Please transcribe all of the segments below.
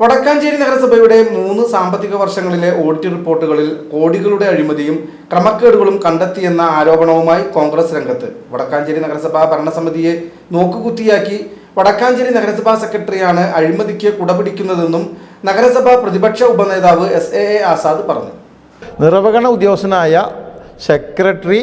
Wadakkanchery നഗരസഭയുടെ മൂന്ന് സാമ്പത്തിക വർഷങ്ങളിലെ ഓഡിറ്റ് റിപ്പോർട്ടുകളിൽ കോടികളുടെ അഴിമതിയും ക്രമക്കേടുകളും കണ്ടെത്തിയെന്ന ആരോപണവുമായി കോൺഗ്രസ് രംഗത്ത്. വടക്കാഞ്ചേരി നഗരസഭാ ഭരണസമിതിയെ നോക്കുകുത്തിയാക്കി വടക്കാഞ്ചേരി നഗരസഭാ സെക്രട്ടറിയാണ് അഴിമതിക്ക് കുടപിടിക്കുന്നതെന്നും നഗരസഭാ പ്രതിപക്ഷ ഉപനേതാവ് എസ് എ എ ആസാദ് പറഞ്ഞു. നിർവഹണ ഉദ്യോഗസ്ഥനായ സെക്രട്ടറി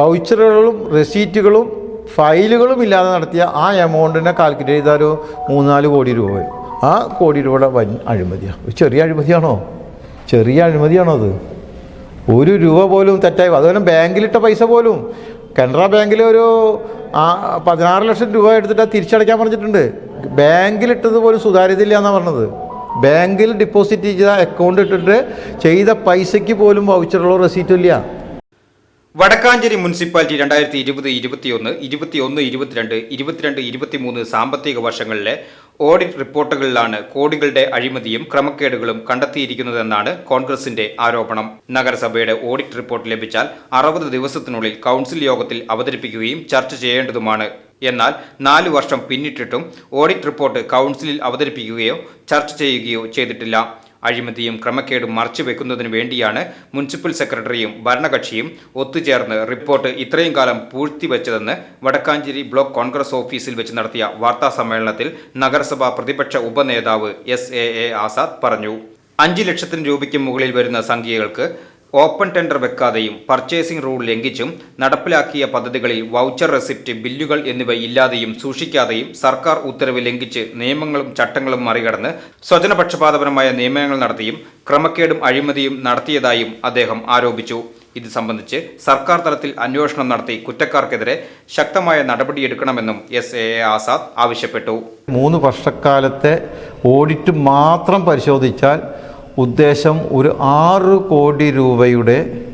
വൗച്ചറുകളും റെസീറ്റുകളും ഫയലുകളും ഇല്ലാതെ നടത്തിയ ആ എമൗണ്ടിനെ കാൽക്കുലേറ്റ് ചെയ്താൽ മൂന്നാൽ കോടി രൂപ വരും. ആ കോടി രൂപയുടെ വൻ അഴിമതിയാണ് ചെറിയ അഴിമതിയാണോ? ചെറിയ അഴിമതിയാണോ അത്? ഒരു രൂപ പോലും തെറ്റായി. അതുപോലെ ബാങ്കിലിട്ട പൈസ പോലും. കനറ ബാങ്കിൽ ഒരു പതിനാറ് ലക്ഷം രൂപ എടുത്തിട്ട് തിരിച്ചടയ്ക്കാൻ പറഞ്ഞിട്ടുണ്ട്. ബാങ്കിലിട്ടത് പോലും സുതാര്യതയില്ല എന്നാണ് പറഞ്ഞത്. ബാങ്കിൽ ഡിപ്പോസിറ്റ് ചെയ്ത അക്കൗണ്ട് ഇട്ടിട്ട് ചെയ്ത പൈസയ്ക്ക് പോലും വൗച്ചറുള്ള റെസീറ്റും ഇല്ല. വടക്കാഞ്ചേരി മുനിസിപ്പാലിറ്റി രണ്ടായിരത്തി ഇരുപത് ഇരുപത്തിയൊന്ന് ഇരുപത്തിയൊന്ന് ഇരുപത്തിരണ്ട് ഇരുപത്തിരണ്ട് ഇരുപത്തിമൂന്ന് സാമ്പത്തിക വർഷങ്ങളിലെ ഓഡിറ്റ് റിപ്പോർട്ടുകളിലാണ് കോടികളുടെ അഴിമതിയും ക്രമക്കേടുകളും കണ്ടെത്തിയിരിക്കുന്നതെന്നാണ് കോൺഗ്രസിന്റെ ആരോപണം. നഗരസഭയുടെ ഓഡിറ്റ് റിപ്പോർട്ട് ലഭിച്ചാൽ അറുപത് ദിവസത്തിനുള്ളിൽ കൗൺസിൽ യോഗത്തിൽ അവതരിപ്പിക്കുകയും ചർച്ച ചെയ്യേണ്ടതുമാണ്. എന്നാൽ നാലു വർഷം പിന്നിട്ടിട്ടും ഓഡിറ്റ് റിപ്പോർട്ട് കൗൺസിലിൽ അവതരിപ്പിക്കുകയോ ചർച്ച ചെയ്യുകയോ ചെയ്തിട്ടില്ല. അഴിമതിയും ക്രമക്കേടും മറച്ചുവെക്കുന്നതിനു വേണ്ടിയാണ് മുനിസിപ്പൽ സെക്രട്ടറിയും ഭരണകക്ഷിയും ഒത്തുചേർന്ന് റിപ്പോർട്ട് ഇത്രയും കാലം പൂഴ്ത്തിവെച്ചതെന്ന് വടക്കാഞ്ചേരി ബ്ലോക്ക് കോൺഗ്രസ് ഓഫീസിൽ വെച്ച് നടത്തിയ വാർത്താ സമ്മേളനത്തിൽ നഗരസഭാ പ്രതിപക്ഷ ഉപനേതാവ് എസ് എ എ ആസാദ് പറഞ്ഞു. അഞ്ച് ലക്ഷത്തിന് രൂപയ്ക്ക് മുകളിൽ വരുന്ന സംഖ്യകൾക്ക് ഓപ്പൺ ടെൻഡർ വെക്കാതെയും പർച്ചേസിംഗ് റൂൾ ലംഘിച്ചും നടപ്പിലാക്കിയ പദ്ധതികളിൽ വൗച്ചർ റെസിപ്റ്റ് ബില്ലുകൾ എന്നിവ ഇല്ലാതെയും സൂക്ഷിക്കാതെയും സർക്കാർ ഉത്തരവ് ലംഘിച്ച് നിയമങ്ങളും ചട്ടങ്ങളും മറികടന്ന് സ്വജനപക്ഷപാതപരമായ നിയമനങ്ങൾ നടത്തിയും ക്രമക്കേടും അഴിമതിയും നടത്തിയതായും അദ്ദേഹം ആരോപിച്ചു. ഇത് സംബന്ധിച്ച് സർക്കാർ തലത്തിൽ അന്വേഷണം നടത്തി കുറ്റക്കാർക്കെതിരെ ശക്തമായ നടപടിയെടുക്കണമെന്നും എസ്. എ. എ. ആസാദ് ആവശ്യപ്പെട്ടു. മൂന്ന് വർഷക്കാലത്തെ ഓഡിറ്റ് മാത്രം പരിശോധിച്ചാൽ ഉദ്ദേശം ഒരു ആറ് കോടി രൂപയുടെ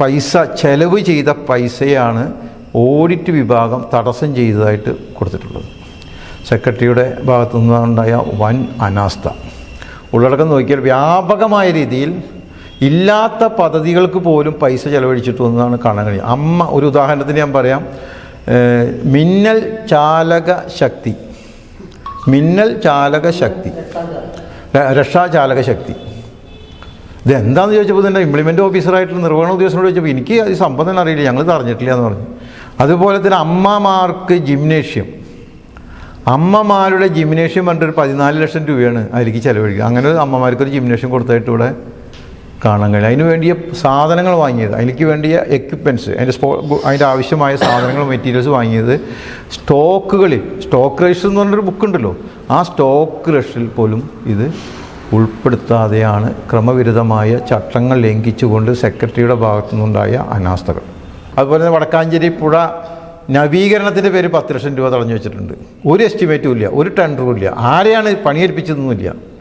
പൈസ ചെലവ് ചെയ്ത പൈസയാണ് ഓഡിറ്റ് വിഭാഗം തടസ്സം ചെയ്തതായിട്ട് കൊടുത്തിട്ടുള്ളത്. സെക്രട്ടറിയുടെ ഭാഗത്തു നിന്നുണ്ടായ വൻ അനാസ്ഥ. ഉള്ളടക്കം നോക്കിയാൽ വ്യാപകമായ രീതിയിൽ ഇല്ലാത്ത പദ്ധതികൾക്ക് പോലും പൈസ ചെലവഴിച്ചിട്ടു എന്നാണ് കാണാൻ കഴിയുന്നത്. അമ്മ ഒരു ഉദാഹരണത്തിന് ഞാൻ പറയാം. മിന്നൽ ചാലക ശക്തി. മിന്നൽ ചാലക ശക്തി. രക്ഷാചാലക ശക്തി ഇതെന്താണെന്ന് ചോദിച്ചപ്പോൾ തന്നെ ഇംപ്ലിമെന്റ് ഓഫീസറായിട്ടുള്ള നിർവഹണ ഉദ്യോഗസ്ഥനോട് ചോദിച്ചപ്പോൾ എനിക്ക് അത് തന്നെ അറിയില്ല ഞങ്ങൾ അറിഞ്ഞിട്ടില്ല എന്ന് പറഞ്ഞു. അതുപോലെ തന്നെ അമ്മമാർക്ക് ജിംനേഷ്യം അമ്മമാരുടെ ജിംനേഷ്യം പറഞ്ഞിട്ട് പതിനാല് ലക്ഷം രൂപയാണ് അതിലേക്ക് ചിലവഴിക്കുക. അങ്ങനെ ഒരു അമ്മമാർക്ക് ഒരു ജിംനേഷ്യം കൊടുത്തായിട്ട് ഇവിടെ കാണാൻ കഴിയും അതിന് വേണ്ടിയ സാധനങ്ങൾ വാങ്ങിയത് അതിലേക്ക് വേണ്ടിയ എക്യുപ്മെന്റ്സ് അതിന്റെ സ്പോ അതിന്റെ ആവശ്യമായ സാധനങ്ങൾ മെറ്റീരിയൽസ് വാങ്ങിയത് സ്റ്റോക്കുകളിൽ. സ്റ്റോക്ക് രജിസ്റ്റർ എന്ന് പറഞ്ഞൊരു ബുക്ക് ഉണ്ടല്ലോ. ആ സ്റ്റോക്ക് രജിസ്റ്ററിൽ പോലും ഇത് ഉൾപ്പെടുത്താതെയാണ് ക്രമവിരുദ്ധമായ ചട്ടങ്ങൾ ലംഘിച്ചുകൊണ്ട് സെക്രട്ടറിയുടെ ഭാഗത്തു നിന്നുണ്ടായ അനാസ്ഥകൾ. അതുപോലെ തന്നെ വടക്കാഞ്ചേരി പുഴ നവീകരണത്തിന്റെ പേര് പത്ത് ലക്ഷം രൂപ തടഞ്ഞു വെച്ചിട്ടുണ്ട്. ഒരു എസ്റ്റിമേറ്റും ഇല്ല ഒരു ടെൻഡറും ഇല്ല. ആരെയാണ് പണിയേൽപ്പിച്ചതൊന്നുമില്ല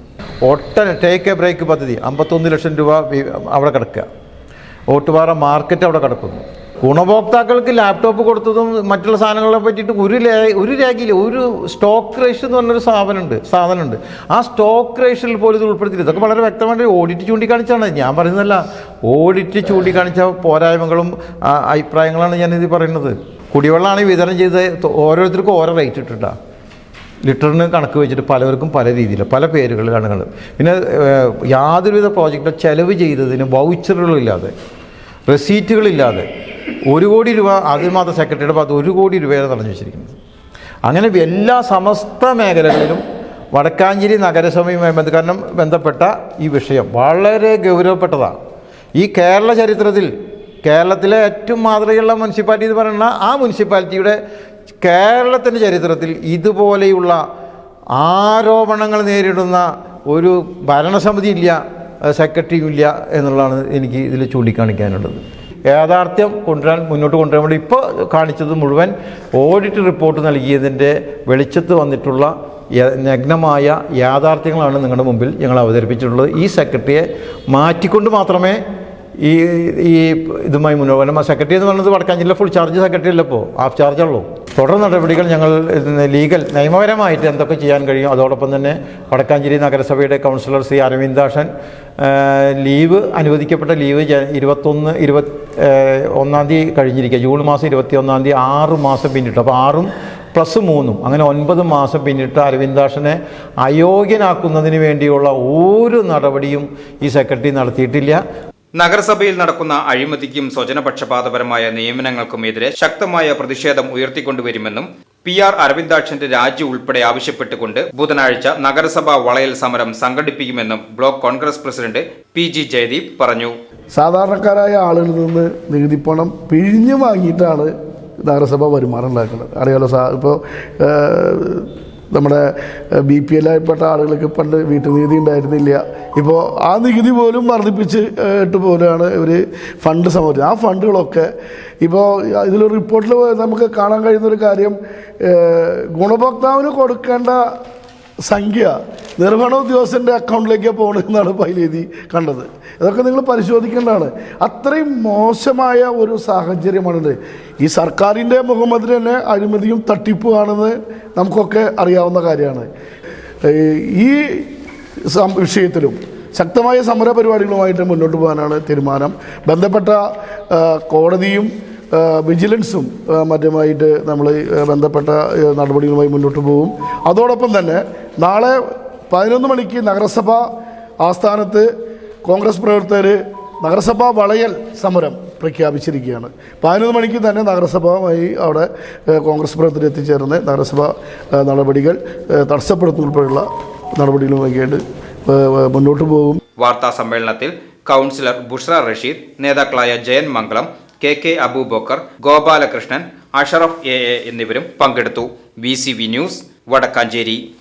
ഒട്ട ടേക്ക് എ ബ്രേക്ക് പദ്ധതി. അമ്പത്തൊന്ന് ലക്ഷം രൂപ അവിടെ കിടക്കുക. ഓട്ടുപാറ മാർക്കറ്റ് അവിടെ കിടക്കുന്നു. ഗുണഭോക്താക്കൾക്ക് ലാപ്ടോപ്പ് കൊടുത്തതും മറ്റുള്ള സാധനങ്ങളെ പറ്റിയിട്ട് ഒരു ഒരു രേഖയില്ല. ഒരു സ്റ്റോക്ക് റേഷ്യോ എന്ന് പറഞ്ഞൊരു സ്ഥാപനമുണ്ട് സാധനമുണ്ട്. ആ സ്റ്റോക്ക് റേഷ്യയിൽ പോലും ഇത് ഉൾപ്പെടുത്തിയില്ല. ഇതൊക്കെ വളരെ വ്യക്തമായിട്ട് ഓഡിറ്റ് ചൂണ്ടിക്കാണിച്ചാണ്. ഞാൻ പറയുന്നതല്ല ഓഡിറ്റ് ചൂണ്ടിക്കാണിച്ച പോരായ്മകളും അഭിപ്രായങ്ങളാണ് ഞാനിത് പറയുന്നത്. കുടിവെള്ളമാണ് വിതരണം ചെയ്ത് ഓരോരുത്തർക്കും ഓരോ റേറ്റ് ഇട്ടിട്ടാണ് ലിറ്ററിന് കണക്ക് വെച്ചിട്ട് പലവർക്കും പല രീതിയിൽ പല പേരുകളിലാണ് കണ്ടത് പിന്നെ യാതൊരുവിധ പ്രോജക്റ്റ് ചെലവ് ചെയ്തതിന് വൗച്ചറുകളില്ലാതെ റെസീറ്റുകളില്ലാതെ ഒരു കോടി രൂപ മാത്രം സെക്രട്ടറിയുടെ ഭാഗത്ത് ഒരു കോടി രൂപയാണ് തടഞ്ഞു വെച്ചിരിക്കുന്നത്. അങ്ങനെ എല്ലാ സമസ്ത മേഖലകളിലും വടക്കാഞ്ചേരി നഗരസഭയുമായി ബന്ധ കാരണം ബന്ധപ്പെട്ട ഈ വിഷയം വളരെ ഗൗരവപ്പെട്ടതാണ്. ഈ കേരള ചരിത്രത്തിൽ കേരളത്തിലെ ഏറ്റവും മാതൃകയുള്ള മുനിസിപ്പാലിറ്റി എന്ന് പറയുന്ന ആ മുനിസിപ്പാലിറ്റിയുടെ കേരളത്തിന്റെ ചരിത്രത്തിൽ ഇതുപോലെയുള്ള ആരോപണങ്ങൾ നേരിടുന്ന ഒരു ഭരണസമിതി ഇല്ല സെക്രട്ടറിയും ഇല്ല എന്നുള്ളതാണ് എനിക്ക് ഇതിൽ ചൂണ്ടിക്കാണിക്കാനുള്ളത്. യാഥാർത്ഥ്യം കൊണ്ടുവരാൻ മുന്നോട്ട് കൊണ്ടുവരാൻ വേണ്ടി ഇപ്പോൾ കാണിച്ചത് മുഴുവൻ ഓഡിറ്റ് റിപ്പോർട്ട് നൽകിയതിന്റെ വെളിച്ചത്ത് വന്നിട്ടുള്ള നഗ്നമായ യാഥാർത്ഥ്യങ്ങളാണ് നിങ്ങളുടെ മുമ്പിൽ ഞങ്ങൾ അവതരിപ്പിച്ചിട്ടുള്ളത്. ഈ സെക്രട്ടറിയെ മാറ്റിക്കൊണ്ട് മാത്രമേ ഈ ഈ ഇതുമായി മുന്നോട്ട് സെക്രട്ടറി എന്ന് പറഞ്ഞത് വടക്കാൻ ഫുൾ ചാർജ് സെക്രട്ടറി അല്ല ഇപ്പോൾ? ഹാഫ് ചാർജുള്ളൂ തുടർ നടപടികൾ ഞങ്ങൾ ലീഗൽ നിയമപരമായിട്ട് എന്തൊക്കെ ചെയ്യാൻ കഴിയും അതോടൊപ്പം തന്നെ വടക്കാഞ്ചേരി നഗരസഭയുടെ കൗൺസിലർ സി അരവിന്ദാഷൻ ലീവ് അനുവദിക്കപ്പെട്ട ലീവ് ഇരുപത്തൊന്ന് ഇരുപത് ഏ, ഒന്നാം തീയതി കഴിഞ്ഞിരിക്കുക. ജൂൺ മാസം ഇരുപത്തി ഒന്നാം തീയതി ആറ് മാസം പിന്നിട്ടു. അപ്പോൾ ആറും പ്ലസ് മൂന്നും അങ്ങനെ ഒൻപത് മാസം പിന്നിട്ട് അരവിന്ദാഷനെ അയോഗ്യനാക്കുന്നതിന് വേണ്ടിയുള്ള ഒരു നടപടിയും ഈ സെക്രട്ടറി നടത്തിയിട്ടില്ല. നഗരസഭയിൽ നടക്കുന്ന അഴിമതിക്കും സ്വജനപക്ഷപാതപരമായ നിയമനങ്ങൾക്കുമെതിരെ ശക്തമായ പ്രതിഷേധം ഉയർത്തിക്കൊണ്ടുവരുമെന്നും പി ആർ അരവിന്ദാക്ഷന്റെ രാജി ഉൾപ്പെടെ ആവശ്യപ്പെട്ടുകൊണ്ട് ബുധനാഴ്ച നഗരസഭാ വളയൽ സമരം സംഘടിപ്പിക്കുമെന്നും block Congress president P G Jayadeep പറഞ്ഞു. സാധാരണക്കാരായ ആളുകളിൽ നിന്ന് നികുതി പണം പിഴിഞ്ഞു വാങ്ങിയിട്ടാണ് നഗരസഭ വരുമാനം ഉണ്ടാക്കുന്നത്. അറിയാലോ ഇപ്പോൾ നമ്മുടെ ബി പി എല്ലായിൽപ്പെട്ട ആളുകൾക്ക് പണ്ട് വീട്ടുനികുതി ഉണ്ടായിരുന്നില്ല. ഇപ്പോൾ ആ നികുതി പോലും വർദ്ധിപ്പിച്ച് ഇട്ട് പോലെയാണ് ഇവർ ഫണ്ട് സമർപ്പിച്ചത് ആ ഫണ്ടുകളൊക്കെ ഇപ്പോൾ ഇതിലൊരു റിപ്പോർട്ടിൽ നമുക്ക് കാണാൻ കഴിയുന്ന ഒരു കാര്യം ഗുണഭോക്താവിന് കൊടുക്കേണ്ട സംഖ്യ. നിർവഹണ ഉദ്യോഗസ്ഥന്റെ അക്കൗണ്ടിലേക്ക് പോകണമെന്നാണ് പൈലേതി കണ്ടത്. ഇതൊക്കെ നിങ്ങൾ പരിശോധിക്കേണ്ടതാണ്. അത്രയും മോശമായ ഒരു സാഹചര്യമാണിത്. ഈ സർക്കാരിന്റെ മുഖമതിന് തന്നെ അഴിമതിയും തട്ടിപ്പുമാണെന്ന് നമുക്കൊക്കെ അറിയാവുന്ന കാര്യമാണ്. ഈ വിഷയത്തിലും ശക്തമായ സമര പരിപാടികളുമായിട്ട് മുന്നോട്ട് പോകാനാണ് തീരുമാനം. ബന്ധപ്പെട്ട കോടതിയും വിജിലൻസും മറ്റുമായിട്ട് നമ്മൾ ബന്ധപ്പെട്ട നടപടികളുമായി മുന്നോട്ട് പോകും അതോടൊപ്പം തന്നെ നാളെ പതിനൊന്ന് മണിക്ക് നഗരസഭ ആസ്ഥാനത്ത് കോൺഗ്രസ് പ്രവർത്തകർ നഗരസഭാ വളയൽ സമരം പ്രഖ്യാപിച്ചിരിക്കുകയാണ്. പതിനൊന്ന് മണിക്ക് തന്നെ നഗരസഭയുമായി അവിടെ കോൺഗ്രസ് പ്രവർത്തകർ എത്തിച്ചേർന്ന് നഗരസഭ നടപടികൾ തടസ്സപ്പെടുത്തുൾപ്പെടെയുള്ള ആ, മുന്നോട്ട് പോകും. വാർത്താ സമ്മേളനത്തിൽ കൗൺസിലർ ബുഷ്ര റഷീദ് നേതാക്കളായ Jayan Mangalam K K Abubakar Gopalakrishnan Ashraf A A എന്നിവരും പങ്കെടുത്തു. V C V news Wadakkanchery.